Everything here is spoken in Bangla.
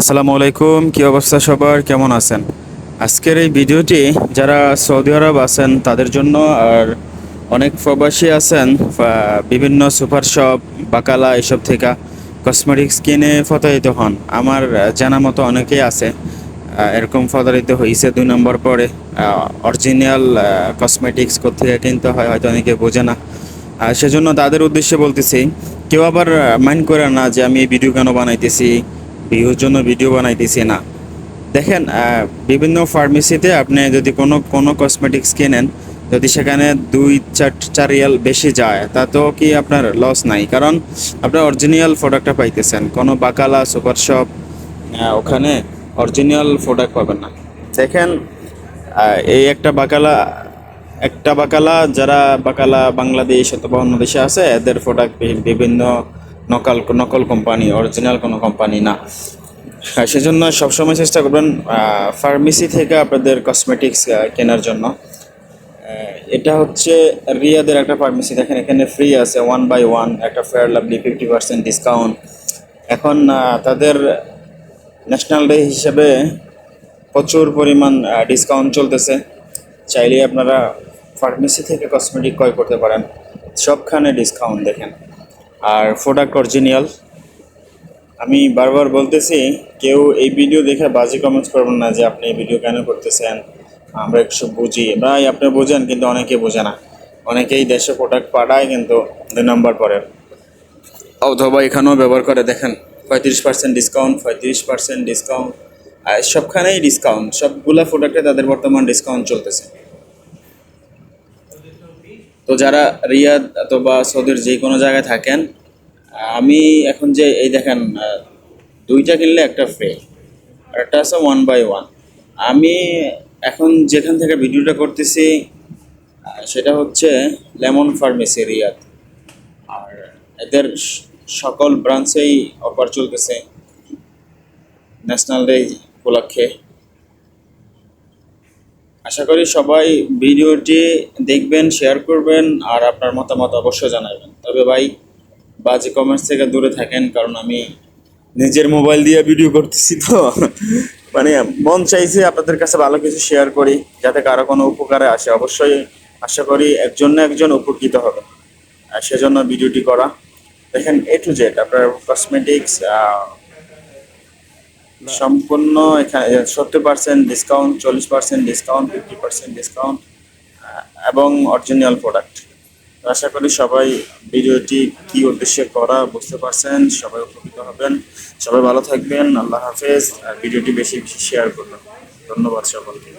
আসসালামু আলাইকুম, কি অবস্থা সবার? কেমন আছেন? আজকের এই ভিডিওটি যারা সৌদি আরব আছেন, তাদের জন্য আর অনেক প্রবাসী আছেন বিভিন্ন সুপার শপ, বাকালা এসব থেকে কসমেটিক্স কিনে প্রতারিত হন। আমার জানা মতো অনেকেই আছে এরকম প্রতারিত হয়েছে দুই নম্বর পরে। অরিজিনাল কসমেটিক্স কোথেকে কিনতে হয়, হয়তো অনেকে বোঝে না। সেজন্য তাদের উদ্দেশ্যে বলতেছি, কেউ আবার মাইন্ড করে না যে আমি এই ভিডিও কেন বানাইতেছি ভিউর জন্য ভিডিও বানাইতেছি না। দেখেন বিভিন্ন ফার্মেসিতে আপনি যদি কোনো কোনো কসমেটিক্স কেনেন, যদি সেখানে দুই চার চার রিয়াল বেশি যায় তা তো কি আপনার লস নাই? কারণ আপনার অরিজিনাল প্রোডাক্টটা পাইতেছেন, কোনো বাকালা সুপার শপ ওখানে অরিজিনাল প্রোডাক্ট পাবেন না। দেখেন এই একটা বাকালা একটা বাকালা, যারা বাকালা বাংলাদেশ অথবা অন্য দেশে আছে, এদের প্রোডাক্ট বিভিন্ন নকল নকল কোম্পানি অরিজিনাল কোনো কোম্পানি না। সেজন্য সবসময় চেষ্টা করবেন ফার্মেসি থেকে আপনাদের কসমেটিক্স কেনার জন্য। এটা হচ্ছে রিয়াদের একটা ফার্মেসি দেখেন এখানে ফ্রি আছে ওয়ান বাই ওয়ান একটা fair lovely fifty percent discount এখন তাদের ন্যাশনাল ডে হিসেবে প্রচুর পরিমাণ ডিসকাউন্ট চলতেছে। চাইলে আপনারা ফার্মেসি থেকে কসমেটিক ক্রয় করতে পারেন। সবখানে ডিসকাউন্ট দেখেন। আর প্রোডাক্ট অরিজিনাল আমি বারবার বলতেছি, কেউ এই ভিডিও দেখে বাজে কমেন্টস করবেন না যে আপনি এই ভিডিও কেন করতেছেন? আমরা একটু বুঝি। ভাই, আপনি বোঝেন, কিন্তু অনেকে বোঝে না। অনেকেই দেশে প্রোডাক্ট পাঠায়, কিন্তু দুই নম্বর পরে। অথবা এখানেও ব্যবহার করে, দেখেন, পঁয়ত্রিশ পার্সেন্ট ডিসকাউন্ট পঁয়ত্রিশ পার্সেন্ট ডিসকাউন্ট আর সবখানেই ডিসকাউন্ট সবগুলা প্রোডাক্টে তাদের বর্তমান ডিসকাউন্ট চলতেছে। তো যারা রিয়াদ অথবা সৌদির যে কোনো জায়গায় থাকেন, আমি এখন যে, এই দেখেন দুইটা কিনলে একটা ফ্রি আর একটা আছে ওয়ান বাই ওয়ান আমি এখন যেখান থেকে ভিডিওটা করতেছি সেটা হচ্ছে লেমন ফার্মেসি রিয়াদ। আর এদের সকল ব্রাঞ্চেই অফার চলতেছে। ন্যাশনাল ডে উপলক্ষে। আশা করি সবাই ভিডিওটি দেখবেন শেয়ার করবেন আর আপনার মতামত অবশ্যই জানাবেন। তবে ভাই, বাজে কমেন্টস থেকে দূরে থাকেন, কারণ আমি নিজের মোবাইল দিয়ে ভিডিও করতেছি তো। মানে মন চাইছে আপনাদের কাছে ভালো কিছু শেয়ার করি, যাতে কারও কোনো উপকারে আসে। অবশ্যই আশা করি একজন না একজন উপকৃত হবে। আর সেজন্য ভিডিওটি করা। দেখেন এ টু জেড আপনার কসমেটিক্স সম্পূর্ণ এখানে সত্তর পার্সেন্ট ডিসকাউন্ট চল্লিশ percent discount fifty percent discount এবং অরিজিনাল প্রোডাক্ট আশা করি সবাই ভিডিওটি কি উদ্দেশ্যে করা বুঝতে পারছেন, সবাই উপকৃত হবেন। সবাই ভালো থাকবেন, আল্লাহ হাফেজ, আর ভিডিওটি বেশি বেশি শেয়ার করবেন। ধন্যবাদ সকলকে।